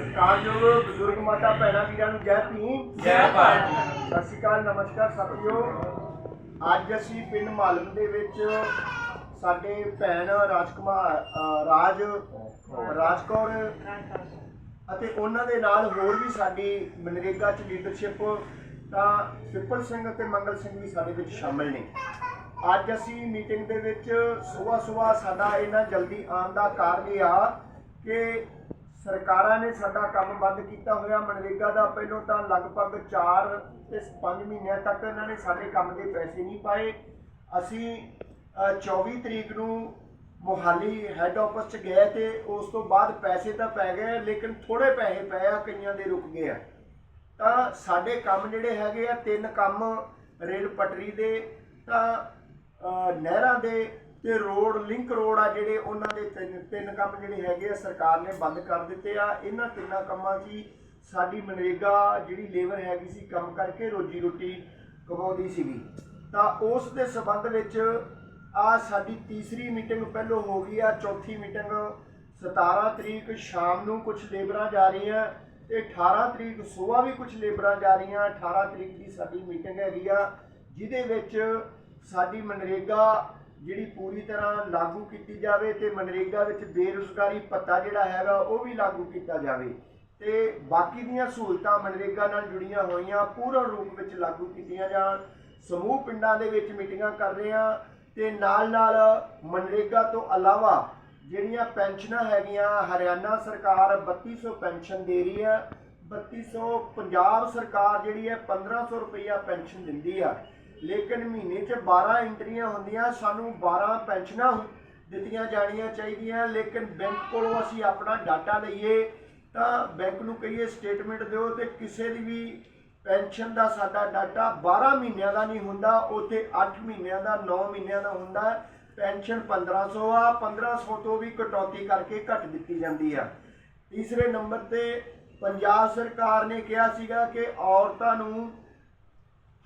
ਸਤਿਕਾਰਯੋਗ ਬਜ਼ੁਰਗ ਮਾਤਾ ਭੈਣਾਂ ਵੀਰਾਂ ਨੂੰ ਜੈ ਭੀਮ। ਜੈ ਭਾਰਤ ਸਤਿ ਸ਼੍ਰੀ ਅਕਾਲ ਨਮਸਕਾਰ ਸਾਥੀਓ। ਅੱਜ ਅਸੀਂ ਪਿੰਡ ਮਾਲਮ ਦੇ ਵਿੱਚ ਸਾਡੇ ਭੈਣ ਰਾਜਕੁਮਾਰ ਅ, ਰਾਜ ਰਾਜਕੌਰ ਅਤੇ ਉਹਨਾਂ ਦੇ ਨਾਲ ਹੋਰ ਵੀ ਸਾਡੀ ਮਨਰੇਗਾ ਚ ਲੀਡਰਸ਼ਿਪ ਤਾਂ ਪਿੱਪਲ ਸਿੰਘ ਅਤੇ ਮੰਗਲ ਸਿੰਘ ਵੀ ਸਾਡੇ ਵਿੱਚ ਸ਼ਾਮਲ ਨੇ। ਅੱਜ ਅਸੀਂ ਮੀਟਿੰਗ ਦੇ ਵਿੱਚ ਸਵੇਰ ਸਵੇਰ ਸਾਡਾ ਇਹਨਾਂ ਜਲਦੀ ਆਉਣ ਦਾ ਕਾਰਨ ਇਹ ਆ ਕਿ ਸਰਕਾਰਾਂ ਨੇ ਸਾਡਾ ਕੰਮ ਬੰਦ ਕੀਤਾ ਹੋਇਆ ਮਨਰੇਗਾ ਦਾ ਪਹਿਲੋਂ ਤਾਂ ਲਗਭਗ 4 ਤੇ 5 ਮਹੀਨਿਆਂ ਤੱਕ ਇਹਨਾਂ ਨੇ ਸਾਡੇ ਕੰਮ ਦੇ ਪੈਸੇ ਨਹੀਂ ਪਾਏ। ਅਸੀਂ ਅ, 24 ਤਰੀਕ ਨੂੰ ਮੋਹਾਲੀ ਹੈੱਡ ਆਫਿਸ ਚ ਗਏ ਤੇ ਉਸ ਤੋਂ ਬਾਅਦ ਪੈਸੇ ਤਾਂ ਪੈ ਗਏ ਲੇਕਿਨ ਥੋੜੇ ਪੈਸੇ ਪਏ ਆ ਕਈਆਂ ਦੇ ਰੁਕ ਗਏ ਆ। ਤਾਂ ਸਾਡੇ ਕੰਮ ਜਿਹੜੇ ਹੈਗੇ ਆ ਤਿੰਨ ਕੰਮ ਰੇਲ ਪਟਰੀ ਦੇ ਤਾਂ ਨਹਿਰਾਂ ਦੇ ਤੇ ਰੋਡ ਲਿੰਕ ਰੋਡ ਆ ਜਿਹੜੇ ਉਹਨਾਂ ਦੇ ਤਿੰਨ ਤਿੰਨ ਕੰਮ ਜਿਹੜੇ ਹੈਗੇ ਆ, ਸਰਕਾਰ ਨੇ ਬੰਦ ਕਰ ਦਿੱਤੇ ਆ। ਇਹਨਾਂ ਤਿੰਨਾਂ ਕੰਮਾਂ 'ਚ ਸਾਡੀ ਮਨਰੇਗਾ ਜਿਹੜੀ ਲੇਬਰ ਹੈਗੀ ਸੀ, ਕੰਮ ਕਰਕੇ ਰੋਜੀ ਰੋਟੀ ਕਮਾਉਂਦੀ ਸੀਗੀ। ਤਾਂ ਉਸ ਦੇ ਸਬੰਧ ਵਿੱਚ ਆ ਸਾਡੀ ਤੀਸਰੀ ਮੀਟਿੰਗ ਪਹਿਲੋਂ ਹੋ ਗਈ ਆ, ਚੌਥੀ ਮੀਟਿੰਗ 17 ਤਰੀਕ ਸ਼ਾਮ ਨੂੰ ਕੁਝ ਲੇਬਰਾਂ ਜਾ ਰਹੀਆਂ ਤੇ 18 ਤਰੀਕ ਸਵੇਰ ਵੀ ਕੁਝ ਲੇਬਰਾਂ ਜਾ ਰਹੀਆਂ। 18 ਤਰੀਕ ਦੀ ਸਾਡੀ ਮੀਟਿੰਗ ਹੈਗੀ ਆ, ਜਿਹਦੇ ਵਿੱਚ ਸਾਡੀ ਮਨਰੇਗਾ ਜਿਹੜੀ ਪੂਰੀ ਤਰ੍ਹਾਂ ਲਾਗੂ ਕੀਤੀ ਜਾਵੇ ਤੇ ਮਨਰੇਗਾ ਵਿੱਚ ਬੇਰੁਜ਼ਗਾਰੀ ਪੱਤਾ ਜਿਹੜਾ ਹੈਗਾ, ਉਹ ਵੀ ਲਾਗੂ ਕੀਤਾ ਜਾਵੇ। ਤੇ ਬਾਕੀ ਦੀਆਂ ਸਹੂਲਤਾਂ ਮਨਰੇਗਾ ਨਾਲ ਜੁੜੀਆਂ ਹੋਈਆਂ, ਪੂਰਨ ਰੂਪ ਵਿੱਚ ਲਾਗੂ ਕੀਤੀਆਂ ਜਾਣ। ਸਮੂਹ ਪਿੰਡਾਂ ਦੇ ਵਿੱਚ ਮੀਟਿੰਗਾਂ ਕਰ ਰਹੇ ਹਾਂ ਤੇ ਨਾਲ ਨਾਲ ਮਨਰੇਗਾ ਤੋਂ ਇਲਾਵਾ ਜਿਹੜੀਆਂ ਪੈਨਸ਼ਨਾਂ ਹੈਗੀਆਂ, ਹਰਿਆਣਾ ਸਰਕਾਰ 3200 ਪੈਨਸ਼ਨ ਦੇ ਰਹੀ ਹੈ। 3200 ਪੰਜਾਬ ਸਰਕਾਰ ਜਿਹੜੀ ਹੈ 1500 ਰੁਪਈਆ ਪੈਨਸ਼ਨ ਦਿੰਦੀ ਆ। ਲੇਕਿਨ ਮਹੀਨੇ 'ਚ 12 ਐਂਟਰੀਆਂ ਹੁੰਦੀਆਂ, ਸਾਨੂੰ 12 ਪੈਨਸ਼ਨਾਂ ਦਿੱਤੀਆਂ ਜਾਣੀਆਂ ਚਾਹੀਦੀਆਂ, ਲੇਕਿਨ ਬੈਂਕ ਕੋਲੋਂ ਅਸੀਂ ਆਪਣਾ ਡਾਟਾ ਲਈਏ, ਤਾਂ ਬੈਂਕ ਨੂੰ ਕਹੀਏ ਸਟੇਟਮੈਂਟ ਦਿਓ ਤੇ ਕਿਸੇ ਦੀ ਵੀ ਪੈਨਸ਼ਨ ਦਾ ਸਾਡਾ ਡਾਟਾ 12 ਮਹੀਨਿਆਂ ਦਾ ਨਹੀਂ ਹੁੰਦਾ, ਉੱਥੇ 8 ਮਹੀਨਿਆਂ ਦਾ 9 ਮਹੀਨਿਆਂ ਦਾ ਹੁੰਦਾ ਹੈ। ਪੈਨਸ਼ਨ 1500 ਆ 1500 ਤੋਂ ਵੀ ਕਟੌਤੀ ਕਰਕੇ ਘੱਟ ਦਿੱਤੀ ਜਾਂਦੀ ਆ ਤੀਸਰੇ ਨੰਬਰ ਤੇ ਪੰਜਾਬ ਸਰਕਾਰ ਨੇ ਕਿਹਾ ਸੀਗਾ ਕਿ ਔਰਤਾਂ ਨੂੰ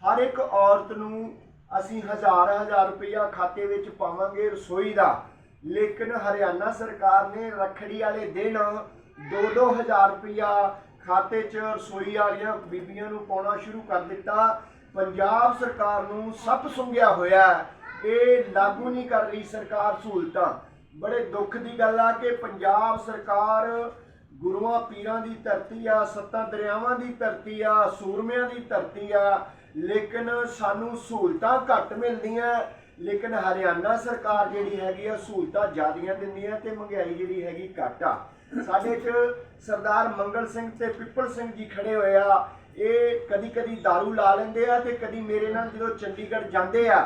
ਹਰ ਇੱਕ ਔਰਤ ਨੂੰ ਅਸੀਂ ਹਜ਼ਾਰ ਹਜ਼ਾਰ ਰੁਪਇਆ ਖਾਤੇ ਵਿੱਚ ਪਾਵਾਂਗੇ ਰਸੋਈ ਦਾ। ਲੇਕਿਨ ਹਰਿਆਣਾ ਸਰਕਾਰ ਨੇ ਰੱਖੜੀ ਵਾਲੇ ਦਿਨ 2-2000 ਰੁਪਇਆ ਖਾਤੇ 'ਚ ਰਸੋਈ ਵਾਲੀਆਂ ਬੀਬੀਆਂ ਨੂੰ ਪਾਉਣਾ ਸ਼ੁਰੂ ਕਰ ਦਿੱਤਾ। ਪੰਜਾਬ ਸਰਕਾਰ ਨੂੰ ਸੱਪ ਸੁੰਘਿਆ ਹੋਇਆ ਇਹ ਲਾਗੂ ਨਹੀਂ ਕਰ ਰਹੀ ਸਰਕਾਰ ਸਹੂਲਤਾਂ। ਬੜੇ ਦੁੱਖ ਦੀ ਗੱਲ ਆ ਕਿ ਪੰਜਾਬ ਸਰਕਾਰ ਗੁਰੂਆਂ ਪੀਰਾਂ ਦੀ ਧਰਤੀ ਆ, ਸੱਤਾਂ ਦਰਿਆਵਾਂ ਦੀ ਧਰਤੀ ਆ, ਸੂਰਮਿਆਂ ਦੀ ਧਰਤੀ ਆ, ਲੇਕਿਨ ਸਾਨੂੰ ਸਹੂਲਤਾਂ ਘੱਟ ਮਿਲਦੀਆਂ। ਲੇਕਿਨ ਹਰਿਆਣਾ ਸਰਕਾਰ ਜਿਹੜੀ ਹੈਗੀ ਆ, ਸਹੂਲਤਾਂ ਜ਼ਿਆਦੀਆਂ ਹੈ ਤੇ ਮਹਿੰਗਾਈ ਜਿਹੜੀ ਹੈਗੀ ਘੱਟ ਆ। ਸਾਡੇ 'ਚ ਸਰਦਾਰ ਮੰਗਲ ਸਿੰਘ ਤੇ ਪਿੱਪਲ ਸਿੰਘ ਜੀ ਖੜੇ ਹੋਏ ਆ। ਇਹ ਕਦੀ ਕਦੀ दारू ਲਾ ਲੈਂਦੇ ਆ ਤੇ ਕਦੀ ਮੇਰੇ ਨਾਲ ਜਦੋਂ ਚੰਡੀਗੜ੍ਹ ਜਾਂਦੇ ਆ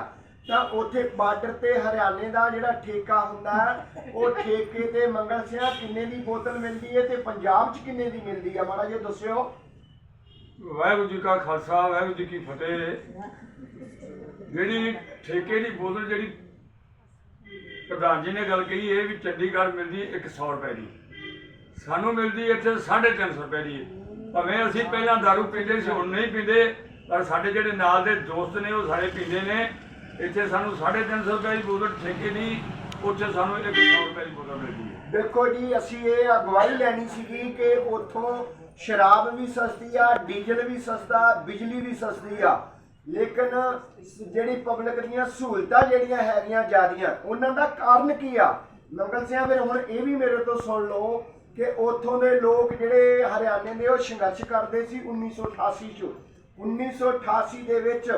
ਤਾਂ ਉੱਥੇ ਬਾਰਡਰ ਤੇ ਹਰਿਆਣੇ ਦਾ ਜਿਹੜਾ ਠੇਕਾ ਹੁੰਦਾ ਹੈ, ਉਹ ਠੇਕੇ ਤੇ ਮੰਗਲ ਸਿਆ ਕਿੰਨੇ ਦੀ ਬੋਤਲ ਮਿਲਦੀ ਹੈ ਤੇ ਪੰਜਾਬ 'ਚ ਕਿੰਨੇ ਦੀ ਮਿਲਦੀ ਆ ਮਾੜਾ ਜਿਹਾ ਦੱਸਿਓ। ਵਾਹਿਗੁਰੂ ਜੀ ਕਾ ਖਾਲਸਾ, ਵਾਹਿਗੁਰੂ ਜੀ ਕੀ ਫਤਿਹ। ਜਿਹੜੀ ਠੇਕੇ ਦੀ ਬੋਤਲ ਜਿਹੜੀ ਪ੍ਰਧਾਨ ਜੀ ਨੇ ਗੱਲ ਕਹੀ, ਇਹ ਵੀ ਚੰਡੀਗੜ੍ਹ ਮਿਲਦੀ 100 ਰੁਪਏ ਦੀ। ਸਾਨੂੰ ਮਿਲਦੀ ਇੱਥੇ 350 ਰੁਪਏ ਦੀ। ਭਾਵੇਂ ਅਸੀਂ ਪਹਿਲਾਂ दारू ਪੀਂਦੇ ਸੀ, ਹੁਣ ਨਹੀਂ ਪੀਂਦੇ, ਪਰ ਸਾਡੇ ਜਿਹੜੇ ਨਾਲ ਦੇ ਦੋਸਤ ਨੇ, ਉਹ ਸਾਰੇ ਪੀਂਦੇ ਨੇ। ਇੱਥੇ ਸਾਨੂੰ 350 ਰੁਪਏ ਦੀ ਬੋਤਲ ਠੇਕੇ ਦੀ, ਉੱਥੇ ਸਾਨੂੰ 100 ਰੁਪਏ ਦੀ ਬੋਤਲ ਮਿਲਦੀ ਹੈ। ਦੇਖੋ ਜੀ, ਅਸੀਂ ਇਹ ਅਗਵਾਈ ਲੈਣੀ ਸੀਗੀ ਕਿ ਉੱਥੋਂ ਸ਼ਰਾਬ ਵੀ ਸਸਤੀ ਆ, ਡੀਜ਼ਲ ਵੀ ਸਸਤਾ, ਬਿਜਲੀ ਵੀ ਸਸਤੀ ਆ। ਲੇਕਿਨ ਜਿਹੜੀ ਪਬਲਿਕ ਦੀਆਂ ਸਹੂਲਤਾਂ ਜਿਹੜੀਆਂ ਹੈਗੀਆਂ ਜ਼ਿਆਦੀਆਂ, ਉਹਨਾਂ ਦਾ ਕਾਰਨ ਕੀ ਆ? ਮੰਗਲ ਸਿੰਘ ਫਿਰ ਹੁਣ ਇਹ ਵੀ ਮੇਰੇ ਤੋਂ ਸੁਣ ਲਓ ਕਿ ਉੱਥੋਂ ਦੇ ਲੋਕ ਜਿਹੜੇ ਹਰਿਆਣੇ ਦੇ ਉਹ ਸੰਘਰਸ਼ ਕਰਦੇ ਸੀ 1988 ਚ। 1988 ਦੇ ਵਿੱਚ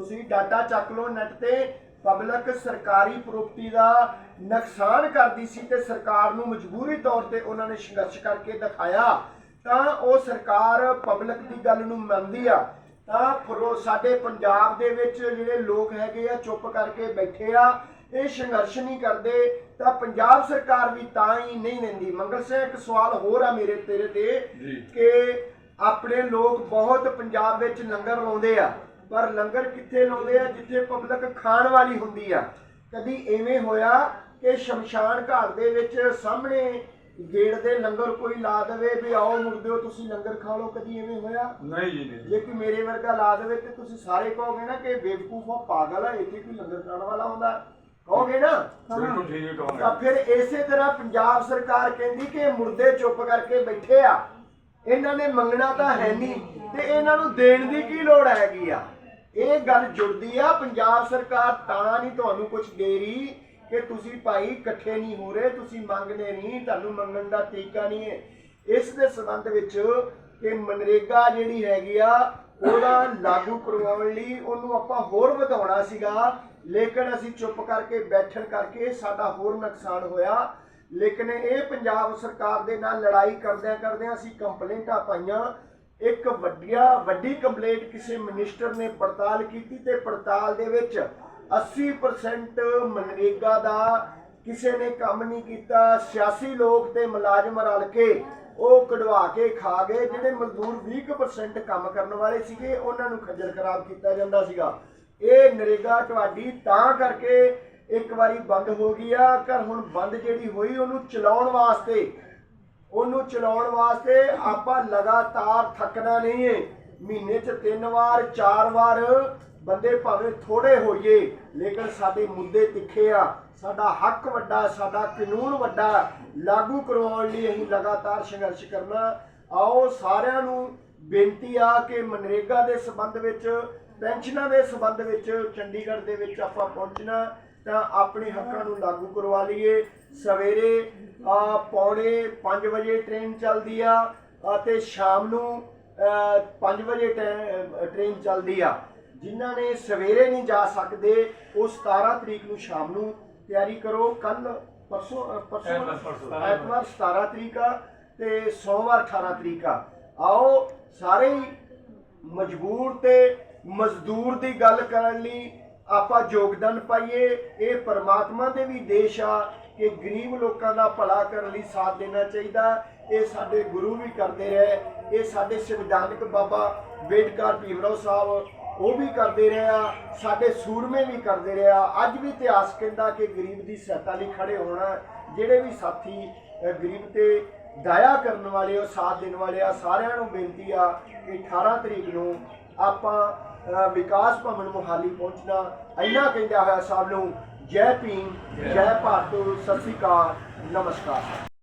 ਤੁਸੀਂ ਡਾਟਾ ਚੱਕ ਲਓ ਨੈਟ ਤੇ ਪਬਲਿਕ ਸਰਕਾਰੀ ਪ੍ਰਾਪਰਟੀ ਦਾ ਨੁਕਸਾਨ ਕਰਦੀ ਸੀ ਤੇ ਸਰਕਾਰ ਨੂੰ ਮਜਬੂਰੀ ਤੌਰ ਤੇ ਉਹਨਾਂ ਨੇ ਸੰਘਰਸ਼ ਕਰਕੇ ਦਿਖਾਇਆ ਤਾਂ ਉਹ ਸਰਕਾਰ ਪਬਲਿਕ ਦੀ ਗੱਲ ਨੂੰ ਮੰਨਦੀ ਆ। ਤਾਂ ਫਿਰ ਸਾਡੇ ਪੰਜਾਬ ਦੇ ਵਿੱਚ ਜਿਹੜੇ ਲੋਕ ਹੈਗੇ ਆ ਚੁੱਪ ਕਰਕੇ ਬੈਠੇ ਆ ਇਹ ਸੰਘਰਸ਼ ਨਹੀਂ ਕਰਦੇ ਤਾਂ ਪੰਜਾਬ ਸਰਕਾਰ ਵੀ ਤਾਂ ਹੀ ਨਹੀਂ ਲੈਂਦੀ। ਮੰਗਲ ਸਿੰਘ ਇੱਕ ਸਵਾਲ ਹੋਰ ਆ ਮੇਰੇ ਤੇਰੇ ਤੇ। ਕਿ ਆਪਣੇ ਲੋਕ ਬਹੁਤ ਪੰਜਾਬ ਵਿੱਚ ਲੰਗਰ ਲਾਉਂਦੇ ਆ। ਪਰ ਲੰਗਰ ਕਿੱਥੇ ਲਾਉਂਦੇ ਆ? ਜਿੱਥੇ ਪਬਲਿਕ ਖਾਣ ਵਾਲੀ ਹੁੰਦੀ ਆ। ਕਦੀ ਐਵੇਂ ਹੋਇਆ ਕਿ ਸ਼ਮਸ਼ਾਨ ਘਾਟ ਦੇ ਵਿੱਚ ਸਾਹਮਣੇ ਗੇਟ ਦੇ ਲੰਗਰ ਕੋਈ ਲਾ ਦੇਵੇ ਵੀ ਆਓ ਮੁਰਦਿਓ ਤੁਸੀਂ ਲੰਗਰ ਖਾ ਲਓ ਕਦੀ ਐਵੇਂ ਹੋਇਆ? ਨਹੀਂ ਜੀ ਨਹੀਂ। ਜੇ ਕਿ ਮੇਰੇ ਵਰਗਾ ਲਾ ਦੇਵੇ ਤੇ ਤੁਸੀਂ ਸਾਰੇ ਕਹੋਗੇ ਨਾ ਕਿ ਬੇਵਕੂਫ ਆ ਪਾਗਲ ਆ ਇੱਥੇ ਕੋਈ ਲੰਗਰ ਖਾਣ ਵਾਲਾ ਹੁੰਦਾ। ਕਹੋਗੇ ਨਾ? ਬਿਲਕੁਲ ਠੀਕ ਹੈ ਤਾਂ ਕਹਾਂਗਾ ਫਿਰ ਇਸੇ ਤਰ੍ਹਾਂ ਪੰਜਾਬ ਸਰਕਾਰ ਕਹਿੰਦੀ ਕਿ ਮੁਰਦੇ ਚੁੱਪ ਕਰਕੇ ਬੈਠੇ ਆ। ਇਹਨਾਂ ਨੇ ਮੰਗਣਾ ਤਾਂ ਹੈ ਨਹੀਂ ਤੇ ਇਹਨਾਂ ਨੂੰ ਦੇਣ ਦੀ ਕੀ ਲੋੜ ਹੈਗੀ ਆ? ਇਹ ਗੱਲ ਜੁੜਦੀ ਆ, ਪੰਜਾਬ ਸਰਕਾਰ ਤਾਂ ਨਹੀਂ ਤੁਹਾਨੂੰ ਕੁਝ ਦੇ ਰਹੀ ਕਿ ਤੁਸੀਂ ਭਾਈ ਇਕੱਠੇ ਨਹੀਂ ਹੋ ਰਹੇ, ਤੁਸੀਂ ਮੰਗਦੇ ਨਹੀਂ, ਤੁਹਾਨੂੰ ਮੰਗਣ ਦਾ ਤਰੀਕਾ ਨਹੀਂ ਹੈ। ਇਸ ਦੇ ਸੰਬੰਧ ਵਿੱਚ ਕਿ ਮਨਰੇਗਾ ਜਿਹੜੀ ਹੈਗੀ ਆ, ਉਹਦਾ ਲਾਗੂ ਕਰਵਾਉਣ ਲਈ ਉਹਨੂੰ ਆਪਾਂ ਹੋਰ ਵਧਾਉਣਾ ਸੀਗਾ, ਲੇਕਿਨ ਅਸੀਂ ਚੁੱਪ ਕਰਕੇ ਬੈਠਣ ਕਰਕੇ ਸਾਡਾ ਹੋਰ ਨੁਕਸਾਨ ਹੋਇਆ। ਲੇਕਿਨ ਇਹ ਪੰਜਾਬ ਸਰਕਾਰ ਦੇ ਨਾਲ ਲੜਾਈ ਕਰਦਿਆਂ ਕਰਦਿਆਂ ਅਸੀਂ ਕੰਪਲੇਂਟਾਂ ਪਾਈਆਂ ਇੱਕ ਵੱਡੀਆ, ਵੱਡੀ ਕੰਪਲੇਂਟ ਕਿਸੇ ਮਿਨਿਸਟਰ ਨੇ ਪੜਤਾਲ ਕੀਤੀ ਤੇ ਪੜਤਾਲ ਦੇ ਵਿੱਚ 80% ਮਨਰੇਗਾ ਦਾ ਕਿਸੇ ਨੇ ਕੰਮ ਨਹੀਂ ਕੀਤਾ 86 ਲੋਕ ਤੇ ਮੁਲਾਜ਼ਮ ਰਲ ਕੇ ਉਹ ਕਢਵਾ ਕੇ ਖਾ ਗਏ, ਜਿਹੜੇ ਮਜ਼ਦੂਰ 20% ਕੰਮ ਕਰਨ ਵਾਲੇ ਸੀਗੇ, ਉਹਨਾਂ ਨੂੰ ਖੱਜਲ ਖਰਾਬ ਕੀਤਾ ਜਾਂਦਾ ਸੀਗਾ। ਇਹ ਨਰੇਗਾ ਤੁਹਾਡੀ ਤਾਂ ਕਰਕੇ ਇੱਕ ਵਾਰੀ ਬੰਦ ਹੋ ਗਈ ਆ ਕਰ ਹੁਣ ਬੰਦ ਜਿਹੜੀ ਹੋਈ, ਉਹਨੂੰ ਚਲਾਉਣ ਵਾਸਤੇ ਉਹਨੂੰ ਚਲਾਉਣ ਵਾਸਤੇ ਆਪਾਂ ਲਗਾਤਾਰ ਥੱਕਣਾ ਨਹੀਂ ਹੈ ਮਹੀਨੇ 'ਚ ਤਿੰਨ ਵਾਰ, ਚਾਰ ਵਾਰ ਬੰਦੇ ਭਾਵੇਂ ਥੋੜੇ ਹੋਈਏ, ਲੇਕਿਨ ਸਾਡੇ ਮੁੱਦੇ ਤਿੱਖੇ ਆ। ਸਾਡਾ ਹੱਕ ਵੱਡਾ, ਸਾਡਾ ਕਾਨੂੰਨ ਵੱਡਾ, ਲਾਗੂ ਕਰਵਾਉਣ ਲਈ ਅਸੀਂ ਲਗਾਤਾਰ ਸੰਘਰਸ਼ ਕਰਨਾ। ਆਓ ਸਾਰਿਆਂ ਨੂੰ ਬੇਨਤੀ ਆ ਕਿ ਮਨਰੇਗਾ ਦੇ ਸੰਬੰਧ ਵਿੱਚ, ਪੈਨਸ਼ਨਾਂ ਦੇ ਸੰਬੰਧ ਵਿੱਚ, ਚੰਡੀਗੜ੍ਹ ਦੇ ਵਿੱਚ ਆਪਾਂ ਪਹੁੰਚਣਾ ਤਾਂ ਆਪਣੇ ਹੱਕਾਂ ਨੂੰ ਲਾਗੂ ਕਰਵਾ ਲਈਏ। ਸਵੇਰੇ ਆ ਪੌਣੇ 5 ਵਜੇ ਟ੍ਰੇਨ ਚੱਲਦੀ ਆ ਅਤੇ ਸ਼ਾਮ ਨੂੰ 5 ਵਜੇ ਟ੍ਰੇਨ ਚੱਲਦੀ ਆ। ਜਿਨ੍ਹਾਂ ਨੇ ਸਵੇਰੇ ਨਹੀਂ ਜਾ ਸਕਦੇ ਉਹ 17 ਤਰੀਕ ਨੂੰ ਸ਼ਾਮ ਨੂੰ ਤਿਆਰੀ ਕਰੋ। ਕੱਲ ਪਰਸੋਂ ਪਰਸੋਂ ਐਤਵਾਰ, ਪਰਸੋਂ। ਐਤਵਾਰ 17 ਤਰੀਕ ਆ ਤੇ ਸੋਮਵਾਰ 18 ਤਰੀਕ ਆ। ਆਓ ਸਾਰੇ ਹੀ ਮਜਬੂਰ ਤੇ ਮਜ਼ਦੂਰ ਦੀ ਗੱਲ ਕਰਨ ਲਈ ਆਪਾਂ ਯੋਗਦਾਨ ਪਾਈਏ, ਇਹ ਪਰਮਾਤਮਾ ਦੇ ਵੀ ਦੇਸ਼ ਆ ਕਿ ਗਰੀਬ ਲੋਕਾਂ ਦਾ ਭਲਾ ਕਰਨ ਲਈ ਸਾਥ ਦੇਣਾ ਚਾਹੀਦਾ। ਇਹ ਸਾਡੇ ਗੁਰੂ ਵੀ ਕਰਦੇ ਰਹੇ, ਇਹ ਸਾਡੇ ਸੰਵਿਧਾਨਕ ਬਾਬਾ ਅੰਬੇਡਕਰ ਭੀਮਰਾਓ ਸਾਹਿਬ, ਉਹ ਵੀ ਕਰਦੇ ਰਹੇ ਆ, ਸਾਡੇ ਸੂਰਮੇ ਵੀ ਕਰਦੇ ਰਹੇ ਆ। ਅੱਜ ਵੀ ਇਤਿਹਾਸ ਕਹਿੰਦਾ ਕਿ ਗਰੀਬ ਦੀ ਸਹਾਇਤਾ ਲਈ ਖੜੇ ਹੋਣਾ, ਜਿਹੜੇ ਵੀ ਸਾਥੀ ਗਰੀਬ ਤੇ ਦਾਇਆ ਕਰਨ ਵਾਲੇ, ਉਹ ਸਾਥ ਦੇਣ ਵਾਲੇ ਆ, ਸਾਰਿਆਂ ਨੂੰ ਬੇਨਤੀ ਆ ਕਿ 18 ਤਰੀਕ ਨੂੰ ਆਪਾਂ ਵਿਕਾਸ ਭਵਨ ਮੁਹਾਲੀ ਪਹੁੰਚਣਾ, ਇੰਨਾ ਕਹਿੰਦਾ ਹੋਇਆ ਸਭ ਨੂੰ, ਜੈ ਭੀਮ, ਜੈ ਭਾਰਤ, ਸਤਿ ਸ੍ਰੀ ਅਕਾਲ, ਨਮਸਕਾਰ।